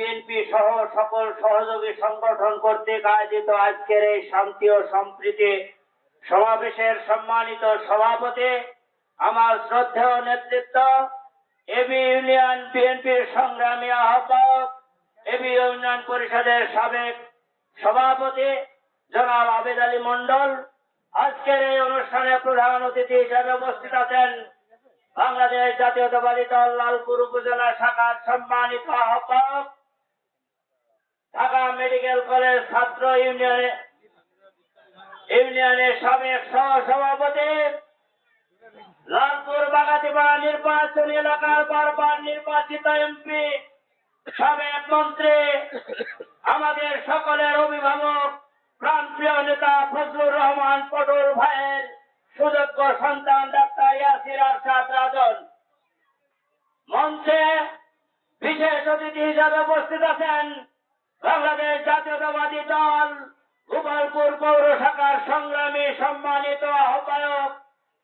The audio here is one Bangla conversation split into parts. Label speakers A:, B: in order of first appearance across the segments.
A: বিএনপি সহ সকল সহযোগী সংগঠন কর্তৃক আয়োজিত আজকের এই শান্তি ও সম্প্রীতি সমাবেশের সম্মানিত সভাপতি, আমার শ্রদ্ধেয় নেতৃত্ব, এবি ইউনিয়ন বিএনপির সংগ্রামী আহ্বায়ক, এবি ইউনিয়ন পরিষদের সাবেক সভাপতি জনাব আবেদ আলী মন্ডল আজকের এই অনুষ্ঠানে প্রধান অতিথি হিসেবে উপস্থিত আছেন বাংলাদেশ জাতীয়তাবাদী দল লালপুর উপজেলা শাখার সম্মানিত আহ্বায়ক ঢাকা মেডিকেল কলেজ ছাত্র ইউনিয়নে ইউনিয়নের সাবেক সহ সভাপতি লালপুর বাগাতিপাড়া নির্বাচনী এলাকার বারবার নির্বাচিত এমপি, সাবেক মন্ত্রী, আমাদের সকলের অভিভাবক, প্রাণপ্রিয় নেতা ফজলুর রহমান পটল ভাইয়ের সুযোগ্য সন্তান ডাক্তার ইয়াসির আরশাদ রাজন। মঞ্চে বিশেষ অতিথি হিসাবে উপস্থিত আছেন বাংলাদেশ জাতীয়তাবাদী দল, গোপালপুর পৌর শাখার সংগ্রামী সম্মানিত আহ্বায়ক,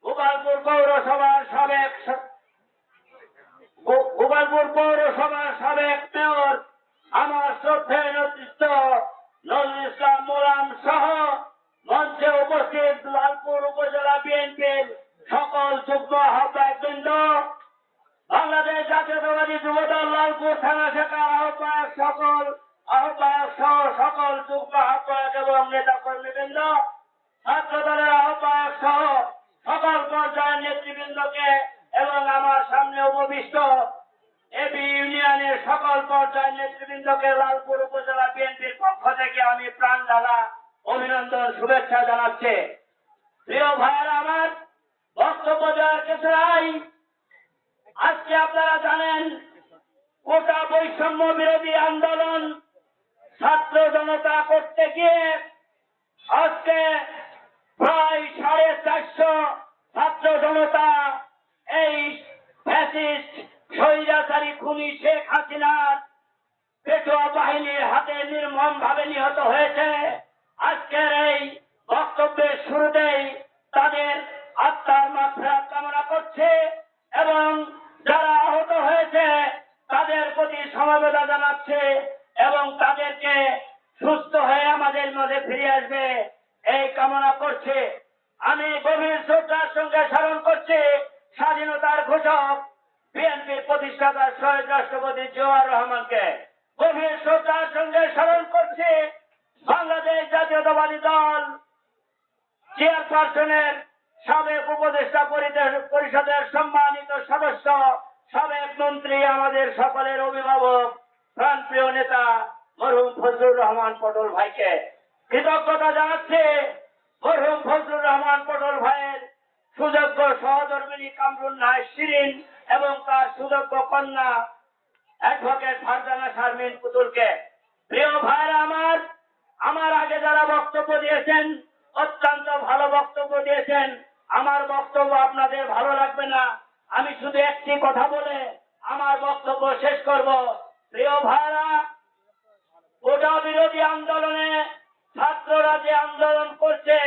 A: গোপালপুর পৌরসভার সাবেক গোপালপুর পৌরসভার সাবেক মেয়র, আমার শ্রদ্ধেয় নেতৃত্ব নজরুল ইসলাম মোলাম সহ মঞ্চে উপস্থিত লালপুর উপজেলা বিএনপির সকল যুগ্ম আহ্বায়ক বৃন্দ বাংলাদেশ জাতীয়তাবাদী যুবদল লালপুর থানা শাখার আহ্বায়ক সকল সকল যুগ্ম আহ্বায়ক এবং নেতা কর্মীবৃন্দ ছাত্র আহ্বায়ক সহ সকল পর্যায়ের নেতৃবৃন্দকে এবং আমার সামনে উপবিষ্ট এবি ইউনিয়নের সকল পর্যায়ের নেতৃবৃন্দকে লালপুর উপজেলা বিএনপির পক্ষ থেকে আমি প্রাণ ঢালা অভিনন্দন, শুভেচ্ছা জানাচ্ছি। প্রিয় ভাইয়ের, আমার বক্তব্য দেওয়ার কিছু নাই। আজকে আপনারা জানেন, কোটা বৈষম্য বিরোধী আন্দোলন ছাত্র জনতা করতে গিয়ে আজকে প্রায় সাড়ে চারশো ছাত্র জনতা এই ফ্যাসিস্ট, স্বৈরাচারী খুনি শেখ হাসিনার পেটুয়া বাহিনীর হাতে নির্মম ভাবে নিহত হয়েছে। আজকের এই সুস্থ হয়ে আমাদের মাঝে ফিরে আসবে। এই কামনা করছে। আমি গভীর শ্রদ্ধার সঙ্গে স্মরণ করছি স্বাধীনতার ঘোষক বিএনপির প্রতিষ্ঠাতা শহীদ রাষ্ট্রপতি জিয়াউর রহমানকে। গভীর শ্রদ্ধার সঙ্গে স্মরণ করছি বাংলাদেশ জাতীয়তাবাদী দল চেয়ারপারসনের সাবেক উপদেষ্টা পরিষদের সম্মানিত সদস্য, সাবেক মন্ত্রী, আমাদের সকলের অভিভাবক, প্রাণপ্রিয় নেতা মরহুম ফজলুর রহমান পটল ভাইকে কৃতজ্ঞতা জানাচ্ছে। মরহুম ফজলুর রহমান পটল ভাইয়ের সুযোগ্য সহধর্মিনী কামরুন নায় শিরিন এবং তার সুযোগ্য কন্যা অ্যাডভোকেট ফারজানা শারমিন পুতুলকে। প্রিয় ভাইরা আমার আমার আগে যারা বক্তব্য দিয়েছেন, অত্যন্ত ভালো বক্তব্য দিয়েছেন, আমার বক্তব্য আপনাদের ভালো লাগবে না। আমি শুধু একটি কথা বলে আমার বক্তব্য শেষ করব। প্রিয় ভাইরা আন্দোলনে ছাত্ররা যে আন্দোলন করছে,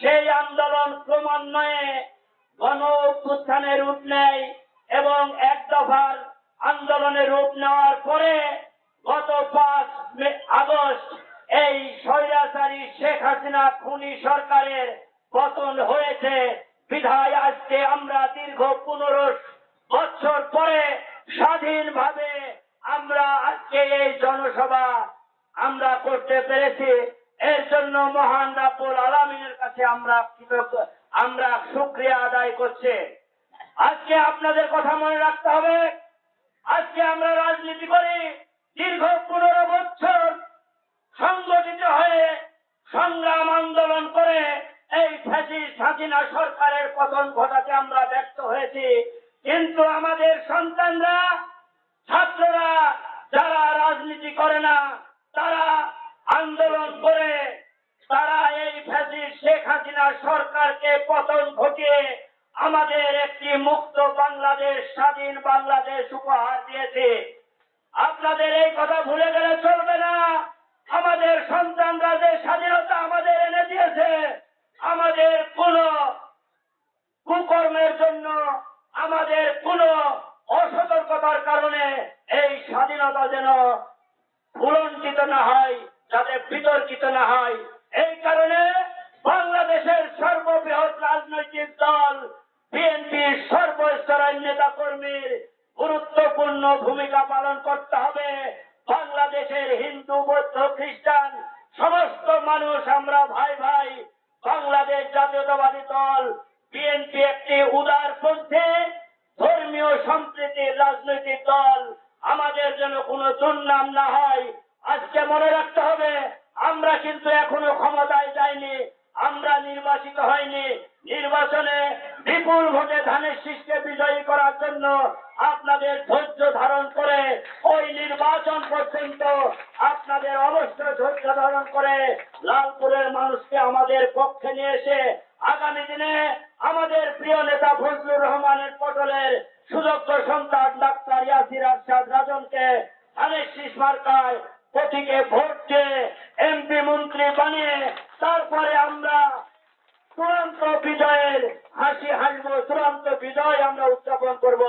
A: সেই আন্দোলন ক্রমান্বয়ে গণ অভ্যুত্থানের রূপ নেয় এবং এক দফার আন্দোলনের রূপ নেওয়ার পরে গত পাঁচ আগস্ট এই স্বৈরাচারী শেখ হাসিনা খুনি সরকারের পতন হয়েছে। বিধায় আজকে আমরা দীর্ঘ পনেরো বছর পরে স্বাধীনভাবে আমরা আজকে এই জনসভা আমরা করতে পেরেছি। এর জন্য মহান রাব্বুল আলমিনের কাছে আমরা আমরা শুক্রিয়া আদায় করছি। আজকে আপনাদের কথা মনে রাখতে হবে, আজকে আমরা রাজনীতি করি। দীর্ঘ পনেরো বছর সংগঠিত হয়ে সংগ্রাম আন্দোলন করে এই ফ্যাসিস্ট হাসিনা সরকারের পতন ঘটাতে আমরা ব্যর্থ হয়েছি। কিন্তু আমাদের সন্তানরা, ছাত্ররা, যারা রাজনীতি করে না আন্দোলন করে তারা এই ফ্যাসিস্ট শেখ হাসিনা সরকারকে পতন ঘটিয়ে আমাদের একটি মুক্ত বাংলাদেশ, স্বাধীন বাংলাদেশ উপহার দিয়েছে। আপনাদের এই কথা ভুলে গেলে চলবে না। আমাদের সন্তানরা যে স্বাধীনতা আমাদের এনে দিয়েছে, আমাদের কোন কুকর্মের জন্য, আমাদের কোন অসতর্কতার কারণে এই স্বাধীনতা যেন ভুলণ্ঠিত না হয়। যাতে বিতর্কিত না হয়। এই কারণে বাংলাদেশের সর্ববৃহৎ রাজনৈতিক দল বিএনপির সর্বস্তরের নেতা কর্মীর গুরুত্বপূর্ণ ভূমিকা পালন করতে হবে। বাংলাদেশের হিন্দু, বৌদ্ধ, খ্রিস্টান, সমস্ত মানুষ আমরা ভাই ভাই বাংলাদেশ জাতীয়তাবাদী দল, বিএনপি একটি উদারপন্থী ধর্মীয় সম্প্রীতির রাজনৈতিক দল, আমাদের যেন কোনো দুর্নাম না হয় আজকে মনে রাখতে হবে, আমরা কিন্তু এখনও ক্ষমতায় যাইনি, আমরা নির্বাচিত হয়নি। নির্বাচনে বিপুল ভোটে ধানের শীষকে বিজয়ী করার জন্য আপনাদের ধৈর্য ধারণ করে ওই নির্বাচন পর্যন্ত আপনাদের অবশ্যই ধৈর্য ধারণ করে লালপুরের মানুষকে আমাদের পক্ষে নিয়ে এসে আগামী দিনে আমাদের প্রিয় নেতা ফজলুর রহমানের পটলের সুযোগ্য সন্তান ডাক্তার ইয়াসির আরশাদ রাজনকে ধানের শীষ মার্কায় প্রতীকে ভোট দিয়ে এমপি মন্ত্রী বানিয়ে তারপরে আমরা বিজয় আমরা উত্থাপন করব।